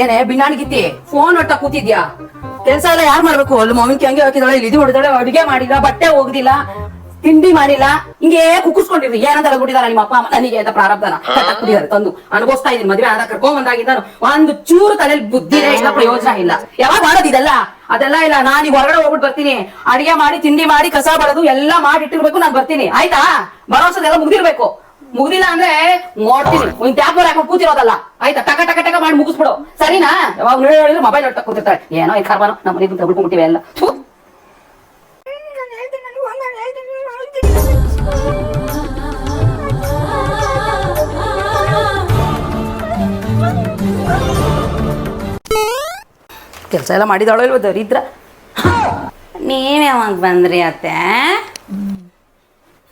ಏನೇ ಬಿನ್ನಾಣಿಗಿತ್ತಿ ಫೋನ್ ಒಟ್ಟ ಕೂತಿದ್ಯಾ? ಕೆಲ್ಸ ಎಲ್ಲ ಯಾರು ಮಾಡ್ಬೇಕು? ಅಲ್ಲಿ ಮಾವಿನ ಹಂಗೆ ಹಾಕಿದಾಳೆ ಇಲ್ಲಿ ಇದು ಹೊಡೆದಾಳೆ ಅಡುಗೆ ಮಾಡಿಲ್ಲ ಬಟ್ಟೆ ಹೋಗ್ದಿಲ್ಲ ತಿಂಡಿ ಮಾಡಿಲ್ಲ ಹಿಂಗೆ ಕುಕ್ಕುಸ್ಕೊಂಡಿರ್ರಿ ಏನಂತ ಬಿಟ್ಟಿದಾರ ನಿಮ್ಮ ಅಪ್ಪ ಅಮ್ಮ? ನನಗೆ ಅಂತ ಪ್ರಾರಬ್ಧನ. ಕುಡಿದಾರೆ ತಂದು. ಅನುಭವಿಸ್ತಾ ಇದ್ದೀನಿ ಮದ್ವೆ ಆದ ಕರ್ಕೊಂಡ್ ಬಂದಾಗಿಂದ ಒಂದು ಚೂರು ತಲೆಯಲ್ಲಿ ಬುದ್ಧಿನೇ ಇಲ್ಲ ಪ್ರಯೋಜನ ಇಲ್ಲ. ಯಾವಾಗ ಮಾಡೋದಿದೆಲ್ಲ ಅದೆಲ್ಲ ಇಲ್ಲ ನಾನು ಹೊರಗಡೆ ಹೋಗ್ಬಿಟ್ಟು ಬರ್ತೀನಿ. ಅಡಿಗೆ ಮಾಡಿ ತಿಂಡಿ ಮಾಡಿ ಕಸ ಬರೋದು ಎಲ್ಲ ಮಾಡಿ ಇಟ್ಟಿರ್ಬೇಕು ನಾನು ಬರ್ತೀನಿ. ಆಯ್ತಾ? ಭರವಸೆದೆಲ್ಲ ಮುಗ್ದಿರ್ಬೇಕು. ಮುಗ್ದಿಲ್ಲ ಅಂದ್ರೆ ನೋಡ್ತೀನಿ. ಒಂದ್ ಟ್ಯಾಪ್ ಹಾಕೊಂಡು ಕೂತಿರೋದಲ್ಲ. ಆಯ್ತಾ? ಟಕ ಟಕ ಟಕ ಮಾಡಿ ಮುಗಿಸ್ಬಿಡು. ಸರಿನಾ? ಯಾವಾಗ ನೋಡಿದ್ರೆ ಮೊಬೈಲ್ ನೋಡ್ತಾ ಕೂತಿರ್ತಾರೆ ಏನೋ ಈ ಕಾರ್ಬಾನು ನಮ್ಮ ಮನೆಗೆ ತಗೊಳ್ಕೊಂಡ್ಬಿಟ್ಟಿವೆ ಎಲ್ಲ. ಥು. ಕೆಲಸ ಎಲ್ಲ ಮಾಡಿದಾಳೋ ಇಲ್ವ ದರಿದ್ರ? ನೀವ್ ಯಾವಾಗ ಬಂದ್ರಿ ಅತ್ತೆ?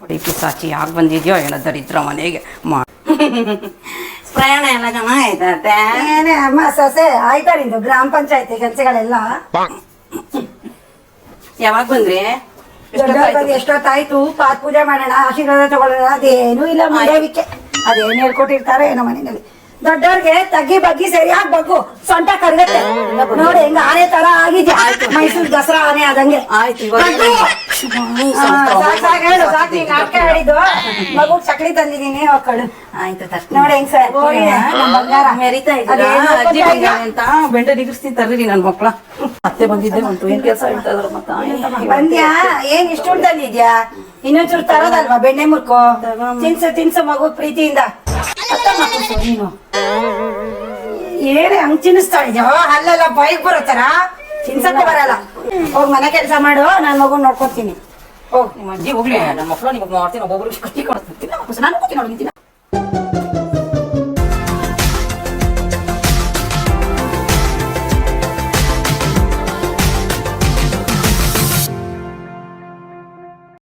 ನೋಡಿ ಪಿಸಾಚಿ ಯಾಕೆ ಬಂದಿದ್ಯೋ ಎಲ್ಲ ದರಿದ್ರ ಮನೆಗೆ. ಮಾ ಪ್ರಯಾಣ ಎಲ್ಲ ಚೆನ್ನಾಗೈತೆ ಏನೇ ಅಮ್ಮ ಸೊಸೆ ಆಯ್ತಾ ನಿಂದು ಗ್ರಾಮ ಪಂಚಾಯತಿ ಕೆಲಸಗಳೆಲ್ಲ? ಯಾವಾಗ ಬಂದ್ರಿ? ಎಷ್ಟೊತ್ತಾಯ್ತು? ಪಾತ್ ಪೂಜೆ ಮಾಡೋಣ ಆಶೀರ್ವಾದ ತಗೊಳ್ಳೋಣ ಅದೇನು ಇಲ್ಲ ಮಾಡೋದಿಕ್ಕೆ ಅದೇನು ಹೇಳ್ಕೊಟ್ಟಿರ್ತಾರೆ ಏನೋ ಮನೆಯಲ್ಲಿ. ದೊಡ್ಡವ್ರಿಗೆ ತಗ್ಗಿ ಬಗ್ಗಿ ಸರಿಯಾಗಿ ಬಗ್ಗು ಸೊಂಟ ಕರ್ಗತ್ತೆ. ನೋಡಿ ಹೆಂಗ ಆನೆ ತರ ಆಗಿದ್ಯಾ? ಮೈಸೂರು ದಸರಾ ಆನೆ ಆದಂಗೆ. ಆಯ್ತು, ಇವಾಗ ಆ, ಸಾಕ್ ಸಾಕ್ ಹೇಳು ಸಾಕ್ ನೀನ್ ನಾಟಕ ಹೇಳಿದ್ದು ಮಗು ಚಕ್ಲಿ ತಂದಿದೀನಿ ಆಯ್ತು ನೋಡಿ ಹೆಂಗ್ ಸರ್ ಬಂಗಾರ. ಮೆರಿತಾ ಅದೇನ್ ಇದ್ದೀರಾ ಅಜ್ಜಿ ಗೊತ್ತಾ ಬಂಗಾರ ಅಂತ. ಬೆಂಡೆ ನಿಗಿಸ್ತೀನಿ ತರ್ರಿ ನನ್ ಮಕ್ಳ. ಅತ್ತೆ ಬಂದಿದ್ದೆ ಉಂಟು ಏನ್ ಕೆಲಸ ಹೇಳ್ತಾ ಇದಾರ ಮತ್ತ? ಬಂದ್ಯಾ? ಏನ್ ಇಷ್ಟು ತಂದಿದ್ಯಾ? ಇನ್ನೊಂಚೂರು ತರೋದಲ್ವಾ ಬೆಣ್ಣೆ ಮುರ್ಕೋ? ತಿನ್ಸು ತಿನ್ಸು ಮಗು ಪ್ರೀತಿಯಿಂದ. ನೀನು. ಏನೇ ಹಂಗ್ ತಿನ್ನಿಸ್ತಾ ಇದ್ಯೋ? ಅಲ್ಲೆಲ್ಲ ಬೈಕ್ ಬರೋ ತರ. ತಿನ್ಸಕ್ಕೆ ಬರಲ್ಲ. ಹೋಗ್ ಮನೆ ಕೆಲಸ ಮಾಡು, ನಾನು ಮಗು ನೋಡ್ಕೊತೀನಿ. ಹೋಗ್. ನಿಮ್ಮ ಅಜ್ಜಿ ಹೋಗ್ಲಿ, ನಮ್ಮ ಮಕ್ಕಳು ನಿಮಗೆ ಮಾಡ್ತೀನಿ ಒಬ್ಬೊಬ್ರು ಕೊಡ್ತೀನಿ. ನಾನು ಕೂತೀನಿ ನೋಡಿ, ನಿಂತೀನಿ.